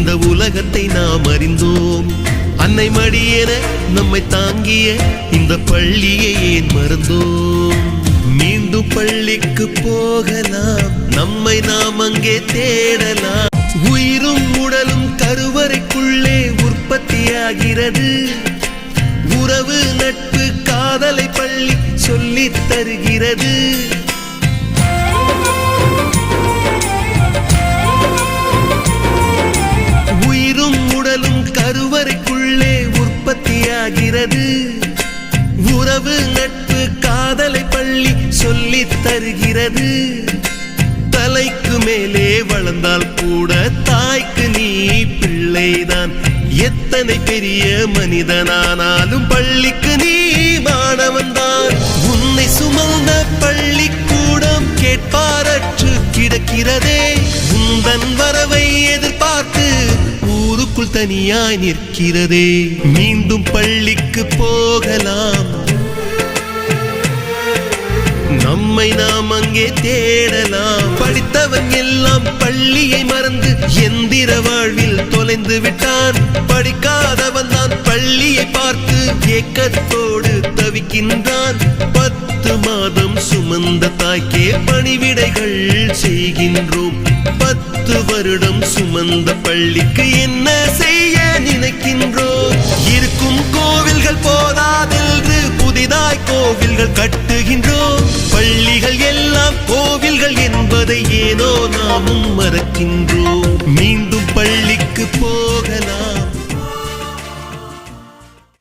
இந்த உலகத்தை நாம் அறிந்தோம். அன்னை மடியென நம்மை தாங்கிய இந்த பள்ளியை ஏன் மறந்தோம்? மீண்டும் பள்ளிக்கு போகலாம். நம்மை நாம் அங்கே தேடலாம். உயிரும் உடலும் கருவறைக்குள்ளே உற்பத்தியாகிறது. உறவு நட்பு காதலை பள்ளி சொல்லித் தருகிறது. தருகிறது. உறவு நட்பு காதலை பள்ளி சொல்லி தருகிறது. தலைக்கு மேலே வளர்ந்தால் கூட தாய்க்கு நீ பிள்ளைதான். எத்தனை பெரிய மனிதனானாலும் பள்ளிக்கு நீ மாணவன்தான். தான் ஊருக்குள் தனியாய் நிற்கிறதே. மீண்டும் பள்ளிக்கு போகலாம். நம்மை நாம் அங்கே தேடலாம். படித்தவன் எல்லாம் பள்ளியை மறந்து எந்திர வாழ்வில் தொலைந்து விட்டான். படிக்காதவன் தான் பள்ளியை பார்த்து ஏக்கத்தோடு தவிக்கின்றான். பத்து மாதம் சுமந்த தாய்க்கே பணிவிடைகள் செய்கின்றோம். பத்து வருடம் சுமந்த பள்ளிக்கு என்ன செய்ய நினைக்கின்றோம் இருக்கும் கோவில்கள் போதாதென்று புதிதாய் கோவில்கள் கட்டுகின்றோம் பள்ளிகள் எல்லாம் கோவில்கள் என்பதை ஏதோ நாமும் மறக்கின்றோம். மீண்டும்